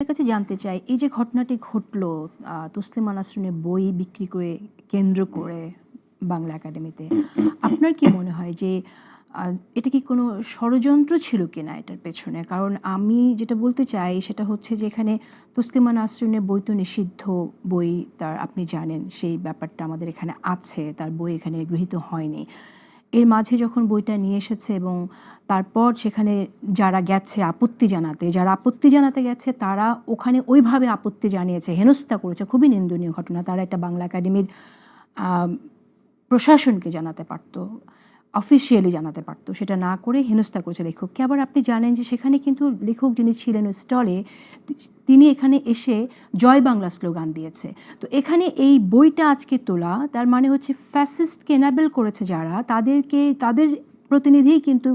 আপনার কাছে জানতে চাই, এই যে ঘটনাটি ঘটলো তসলিমা নাসরিনের বই বিক্রি করে কেন্দ্র করে বাংলা একাডেমিতে, আপনার কি মনে হয় যে এটা কি কোনো ষড়যন্ত্র ছিল কিনা এটার পেছনে? কারণ আমি যেটা বলতে চাই সেটা হচ্ছে যে এখানে তসলিমা নাসরিনের বই তো নিষিদ্ধ বই, তার আপনি জানেন, সেই ব্যাপারটা আমাদের এখানে আছে, তার বই এখানে গৃহীত হয়নি। এর মাঝে যখন বইটা নিয়ে এসেছে এবং তারপর সেখানে যারা গেছে আপত্তি জানাতে, যারা আপত্তি জানাতে গেছে তারা ওখানে ওইভাবে আপত্তি জানিয়েছে, হেনস্থা করেছে। খুবই নিন্দনীয় ঘটনা। তারা একটা বাংলা একাডেমির প্রশাসনকে জানাতে পারতো। অফিসিয়ালি জানাতে পারতো। সেটা না করে হেনস্থা করেছে লেখককে। আবার আপনি জানেন যে সেখানে কিন্তু লেখক যিনি ছিলেন স্টলে, তিনি এখানে এসে জয় বাংলা স্লোগান দিয়েছে। তো এখানে এই বইটা আজকে তোলা, তার মানে হচ্ছে ফ্যাসিস্টকে এনাবেল করেছে যারা, তাদেরকে, তাদের প্রতিনিধি কিন্তু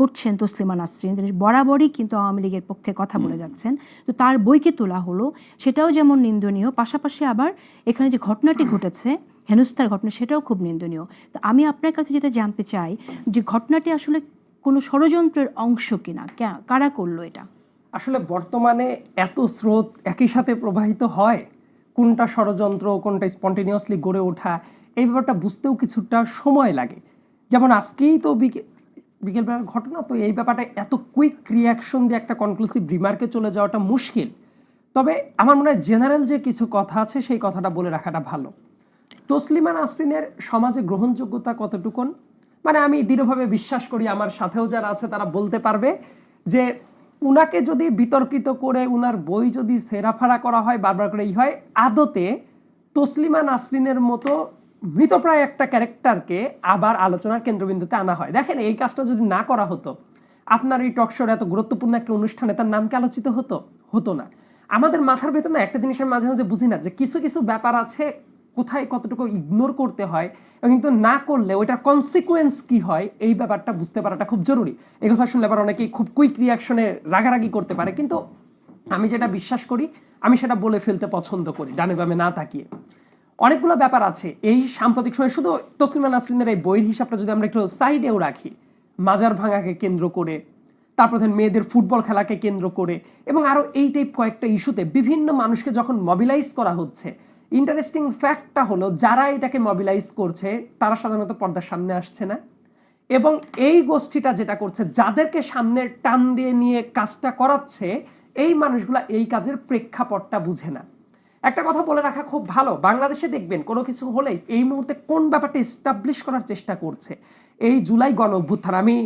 করছেন তসলিমা নাসরিন। তিনি বরাবরই কিন্তু আওয়ামী লীগের পক্ষে কথা বলে যাচ্ছেন। তো তার বইকে তোলা হলো সেটাও যেমন নিন্দনীয় পাশাপাশি আবার এখানে যে ঘটনাটি ঘটেছে হেনস্থার ঘটনা সেটাও খুব নিন্দনীয়। তো আমি আপনার কাছে যেটা জানতে চাই যে ঘটনাটি আসলে কোনো ষড়যন্ত্রের অংশ কিনা? কারা করল এটা? আসলে বর্তমানে এত স্রোত একই সাথে প্রবাহিত হয়? কোনটা ষড়যন্ত্র কোনটা স্পন্টেনিয়াসলি গড়ে ওঠা এই ব্যাপারটা বুঝতেও কিছুটা সময় লাগে। যেমন আজকেই তো বিকে- বিকেলবেলার ঘটনা, তো এই ব্যাপারটা এত কুইক রিয়াকশন দিয়ে একটা কনক্লুসিভ রিমার্কে চলে যাওয়াটা মুশকিল। তবে আমার মনে হয় জেনারেল যে কিছু কথা আছে, সেই কথাটা বলে রাখাটা ভালো। তসলিমা নাসরিনের সমাজে গ্রহণযোগ্যতা কতটুকুন? মানে আমি দৃঢ়ভাবে বিশ্বাস করি আমার সাথেও যারা আছে তারা বলতে পারবে যে উনাকে যদি বিতর্কিত করে, উনার বই যদি সেরাফারা করা হয়, বারবার করে এই হয়, আদতে তসলিমা নাসরিনের মতো মৃতপ্রায় একটা ক্যারেক্টারকে আবার আলোচনার কেন্দ্রবিন্দুতে আনা হয়। দেখেন, এই কাজটা যদি না করা হতো, আপনার এই টকশোর এত গুরুত্বপূর্ণ একটা অনুষ্ঠানে তার নাম কি আলোচিত হতো? হতো না। আমাদের মাথার ভেতর না একটা জিনিস আমি মাঝে মাঝে বুঝি না যে কিছু কিছু ব্যাপার আছে, কোথায় কতটুকু ইগনোর করতে হয়, এবং কিন্তু না করলে ওইটার কনসিকুয়েন্স কি হয়, এই ব্যাপারটা বুঝতে পারাটা খুব জরুরি। এই কথা শুনলে আবার অনেকেই খুব কুইক রিয়াকশনে রাগারাগি করতে পারে। কিন্তু আমি যেটা বিশ্বাস করি, আমি সেটা বলে ফেলতে পছন্দ করি, ডানে বামে না তাকিয়ে। অনেকগুলো ব্যাপার আছে। এই সাম্প্রতিক সময় শুধু তসলিমা নাসরিনের এই বইয়ের হিসাবটা যদি আমরা একটু সাইডেও রাখি, মাজার ভাঙাকে কেন্দ্র করে, তারপর ধরেন মেয়েদের ফুটবল খেলাকে কেন্দ্র করে এবং আরও এই টাইপ কয়েকটা ইস্যুতে বিভিন্ন মানুষকে যখন মবিলাইজ করা হচ্ছে ইন্টারেস্টিং ফ্যাক্টটা হলো যারা এটাকে মবিলাইজ করছে, তারা সাধারণত পর্দার সামনে আসছে না। এবং এই গোষ্ঠীটা যেটা করছে, যাদেরকে সামনে টান দিয়ে নিয়ে কাজটা করাচ্ছে, এই মানুষগুলা এই কাজের প্রেক্ষাপটটা বুঝে না। একটা কথা বলে রাখা খুব ভালো। বাংলাদেশে দেখবেন কোনো কিছু হলেই এই মুহূর্তে কোন ব্যাপারটা এস্টাবলিশ করার চেষ্টা করছে? এই জুলাই গণ অভ্যুত্থান। আমি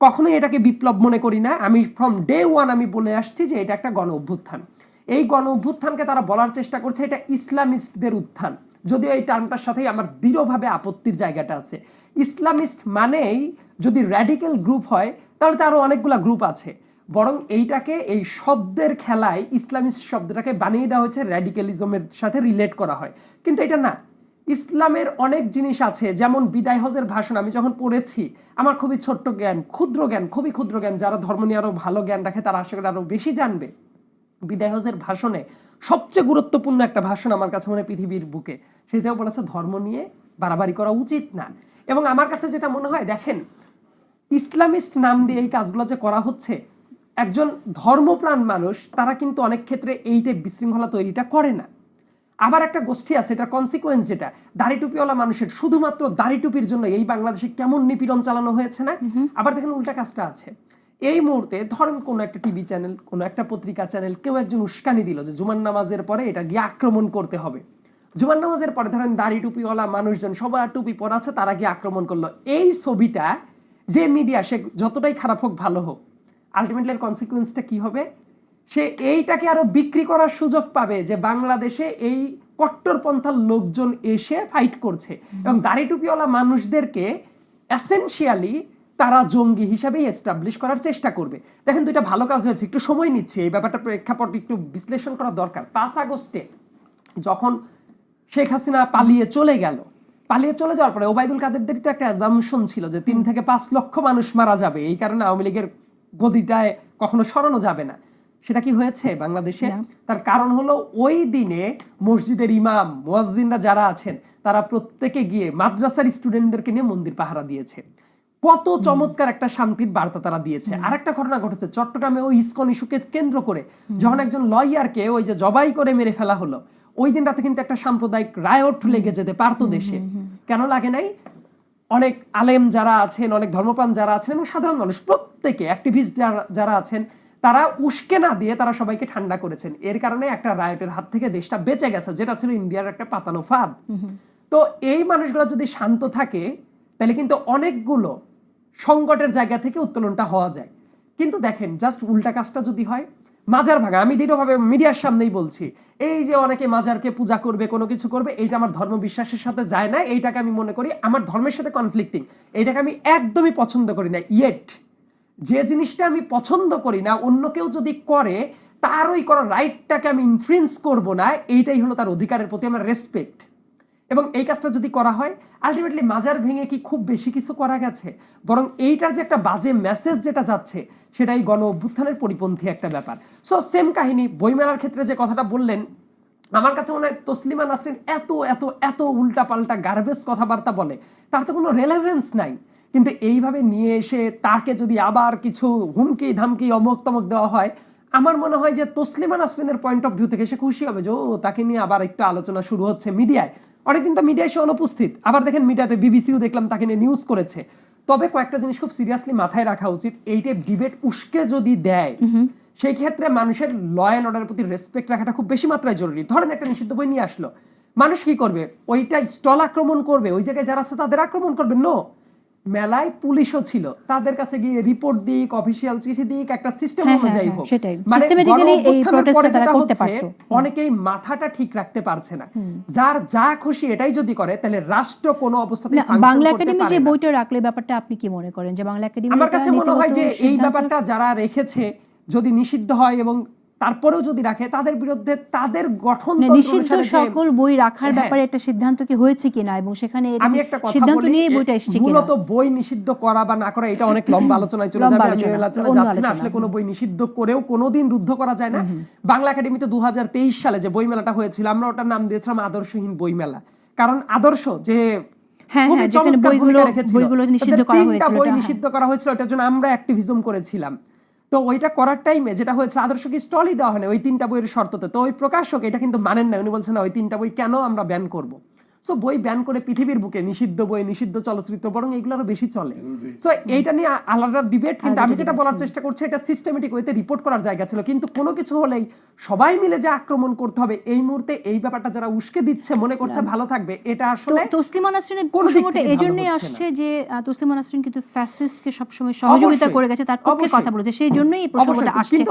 কখনোই এটাকে বিপ্লব মনে করি না। আমি ফ্রম ডে ওয়ান আমি বলে আসছি যে এটা একটা গণ অভ্যুত্থান। এই গণ অভ্যুত্থানকে তারা বলার চেষ্টা করছে, এটা ইসলামিস্টদের উত্থান। যদিও এই টার্মটার সাথেই আমার দৃঢ়ভাবে আপত্তির জায়গাটা আছে। ইসলামিস্ট মানেই যদি র্যাডিক্যাল গ্রুপ হয়, তাহলে তো আরও অনেকগুলা গ্রুপ আছে। বরং এইটাকে, এই শব্দের খেলায় ইসলামিস্ট শব্দটাকে বানিয়ে দেওয়া হয়েছে র্যাডিক্যালিজমের সাথে রিলেট করা হয়। কিন্তু এটা না। ইসলামের অনেক জিনিস আছে, যেমন বিদায় হজের ভাষণ আমি যখন পড়েছি, আমার খুবই ছোট্ট জ্ঞান, ক্ষুদ্র জ্ঞান, খুবই ক্ষুদ্র জ্ঞান, যারা ধর্ম নিয়ে আরও ভালো জ্ঞান রাখে তারা আশা করি আরও বেশি জানবে। বিদায় হজের ভাষণে সবচেয়ে গুরুত্বপূর্ণ একটা ভাষণ আমার কাছে মনে পৃথিবীর বুকে। সেই সেটাও বলেছে ধর্ম নিয়ে বাড়াবাড়ি করা উচিত না। এবং আমার কাছে যেটা মনে হয়, দেখেন, ইসলামিস্ট নাম দিয়ে এই কাজগুলো যে করা হচ্ছে একজন ধর্মপ্রাণ মানুষ তারা কিন্তু অনেক ক্ষেত্রে এই টাইপ বিশৃঙ্খলা তৈরিটা করে না। আবার একটা গোষ্ঠী আছে এটা কনসিকোয়েন্স যেটা দাড়ি টুপিওয়ালা মানুষের শুধুমাত্র দাড়ি টুপির জন্য এই বাংলাদেশে কেমন নিপীড়ন চালানো হয়েছে না? আবার দেখেন উল্টা কাজটা আছে। এই মুহূর্তে ধরেন কোনো একটা টিভি চ্যানেল কোনো একটা পত্রিকা চ্যানেল কেউ একজন উস্কানি দিল যে জুমান নামাজের পরে এটা গিয়ে আক্রমণ করতে হবে। জুমান নামাজের পরে ধরেন দাড়ি টুপিওয়ালা মানুষজন সবার টুপি পরা আছে তারা গিয়ে আক্রমণ করল। এই ছবিটা যে মিডিয়া সে যতটাই খারাপ হোক ভালো হোক আলটিমেটলি এর কনসিকুয়েন্সটা কী হবে? সে এইটাকে আরও বিক্রি করার সুযোগ পাবে যে বাংলাদেশে এই কট্টরপন্থার লোকজন এসে ফাইট করছে। এবং দাড়ি টুপিওয়ালা মানুষদেরকে অ্যাসেনশিয়ালি তারা জঙ্গি হিসাবেই এস্টাবলিশ করার চেষ্টা করবে। দেখেন দুইটা ভালো কাজ হয়েছে একটু সময় নিচ্ছে এই ব্যাপারটা প্রেক্ষাপট একটু বিশ্লেষণ করা দরকার। পাঁচ আগস্টে যখন শেখ হাসিনা পালিয়ে চলে গেল পালিয়ে চলে যাওয়ার পরে ওবায়দুল কাদেরদের তো একটা অ্যাজামশন ছিল যে তিন থেকে পাঁচ লক্ষ মানুষ মারা যাবে এই কারণে আওয়ামী লীগের গদিটায় কখনো সরানো যাবে না। সেটা কি হয়েছে বাংলাদেশে? তার কারণ হলো ওই দিনে মসজিদের ইমাম মুয়াজ্জিনরা যারা আছেন তারা প্রত্যেকে গিয়ে মাদ্রাসার স্টুডেন্টদেরকে নিয়ে মন্দির পাহারা দিয়েছে। কত চমৎকার একটা শান্তির বার্তা তারা দিয়েছে। আর একটা ঘটনা ঘটেছে চট্টগ্রামে ওই ইসকন ইস্যুকে কেন্দ্র করে যখন একজন লয়ারকে ওই যে জবাই করে মেরে ফেলা হলো ওই দিনটাতে কিন্তু একটা সাম্প্রদায়িক রায়ট লেগে যেতে পারতো দেশে। কেন লাগে নাই? অনেক আলেম যারা আছেন অনেক ধর্মপ্রাণ যারা আছেন এবং সাধারণ মানুষ প্রত্যেকে অ্যাক্টিভিস্ট যারা যারা আছেন তারা উস্কে না দিয়ে তারা সবাইকে ঠান্ডা করেছেন। এর কারণে একটা রায়টের হাত থেকে দেশটা বেঁচে গেছে যেটা ছিল ইন্ডিয়ার একটা পাতানো ফাঁদ। তো এই মানুষগুলো যদি শান্ত থাকে তাহলে কিন্তু অনেকগুলো সংকটের জায়গা থেকে উত্তোলনটা হওয়া যায়। কিন্তু দেখেন জাস্ট উল্টা কাজটা যদি হয় মাজার ভাঙা, আমি দৃঢ়ভাবে মিডিয়ার সামনেই বলছি, এই যে অনেকে মাজারকে পূজা করবে, কোনো কিছু করবে, এইটা আমার ধর্ম বিশ্বাসের সাথে যায় না, এইটাকে আমি মনে করি আমার ধর্মের সাথে কনফ্লিক্টিং এইটাকে আমি একদমই পছন্দ করি না ইয়েট যে জিনিসটা আমি পছন্দ করি না, অন্য কেউ যদি করে তার ওই করার রাইটটাকে আমি ইনফ্লুয়েন্স করব না, এইটাই হলো তার অধিকারের প্রতি আমার রেসপেক্ট এবং এই কাজটা যদি করা হয় আলটিমেটলি মাজার ভেঙে কি খুব বেশি কিছু করা গেছে? বরং এইটার যে একটা বাজে মেসেজ যেটা যাচ্ছে, সেটাই গণ অভ্যুত্থানের পরিপন্থী একটা ব্যাপার। সো সেম কাহিনী, বইমেলার ক্ষেত্রে যে কথাটা বললেন, আমার কাছে মনে হয় তসলিমা নাসরিন এত এত এত উল্টাপাল্টা গার্বেজ কথাবার্তা বলে, তার তো কোনো রেলেভেন্স নাই। কিন্তু এইভাবে নিয়ে এসে তাকে যদি আবার কিছু হুমকি, ধামকি, অমক তমক দেওয়া হয়, আমার মনে হয় যে তসলিমা নাসরিনের পয়েন্ট অফ ভিউ থেকে সে খুশি হবে যে, ও, তাকে নিয়ে আবার একটু আলোচনা শুরু হচ্ছে মিডিয়ায়। অনেকদিন তো মিডিয়ায় সে অনুপস্থিত আবার দেখেন মিডিয়াতে বিবিসিও দেখলাম তাকে নিয়ে নিউজ করেছে। তবে কয়েকটা জিনিস খুব সিরিয়াসলি মাথায় রাখা উচিত এই টাইপ ডিবেট উস্কে যদি দেয় সেই ক্ষেত্রে মানুষের ল অ্যান্ড অর্ডারের প্রতি রেসপেক্ট রাখাটা খুব বেশি মাত্রায় জরুরি। ধরেন একটা নিষিদ্ধ বই নিয়ে আসলো। মানুষ কি করবে? ওইটা স্টল আক্রমণ করবে। ওই জায়গায় যারা আছে তাদের আক্রমণ করবে? নো মেলায় পুলিশও ছিল। তাদের কাছে গিয়ে রিপোর্ট দিক অফিসিয়াল চিঠি দিক একটা সিস্টেম হ্যাঁ, হ্যাঁ, অনুযায়ী হ্যাঁ, হোক। মানে অনেকেই মাথাটা ঠিক রাখতে পারছে না। যার যা খুশি এটাই যদি করে তাহলে রাষ্ট্র কোনো অবস্থাতে বাংলা একাডেমি যে বইটা রাখলে ব্যাপারটা আপনি কি মনে করেন? যে বাংলা একাডেমি আমার কাছে মনে হয় যে এই ব্যাপারটা যারা রেখেছে যদি নিষিদ্ধ হয় এবং তারপরেও যদি রাখে তাদের বিরুদ্ধে তাদের গঠন মানে নিষিদ্ধ সকল বই রাখার ব্যাপারে একটা সিদ্ধান্ত কি হয়েছে কিনা? এবং সেখানে আমি একটা কথা বলি বইটা এসেছে মূলত বই নিষিদ্ধ করা বা না করা এটা অনেক লম্বা আলোচনায় চলে যাবে আমি আলোচনা, আলোচনায় যাচ্ছি না আসলে কোনো বই নিষিদ্ধ করেও কোনোদিন রুদ্ধ করা যায় না। বাংলা একাডেমিতে দু হাজার তেইশ সালে যে বইমেলাটা হয়েছিল আমরা ওটার নাম দিয়েছিলাম আদর্শহীন বইমেলা। কারণ আদর্শ যে হ্যাঁ, হ্যাঁ, বইগুলো- নিষিদ্ধ করা হয়েছিল, বই হ্যাঁ। নিষিদ্ধ করা হয়েছিল ওটার জন্য আমরা অ্যাক্টিভিজম করেছিলাম। তো ওইটা করার টাইমে যেটা হয়েছে, আদর্শকে স্টলই দেওয়া হয় ওই তিনটা বইয়ের শর্ততে। তো ওই প্রকাশক, এটা কিন্তু মানেন না, উনি বলছেন ওই তিনটা বই কেন আমরা ব্যান করব? সো বই ব্যান করে পৃথিবীর বুকে নিষিদ্ধ বই নিষিদ্ধ চলচ্চিত্র বরং এগুলো আরও বেশি চলে। সো এইটা নিয়ে আলাদা ডিবেট কিন্তু আমি যেটা বলার চেষ্টা করছি এটা সিস্টেমেটিক ওইতে রিপোর্ট করার জায়গা ছিল। কিন্তু কোনো কিছু হলেই সবাই মিলে যে আক্রমণ করতে হবে এই মুহূর্তে এই ব্যাপারটা যারা উস্কে দিচ্ছে মনে করছে ভালো থাকবে এটা আসলে তসলিমা নাসরিনের ভালো এজন্যই আসছে যে তসলিমা নাসরিন কিন্তু ফ্যাসিস্টকে সবসময় সহযোগিতা করে গেছে তার পক্ষে কথা বলেছে সেই জন্যই এই প্রসঙ্গটা আসছে।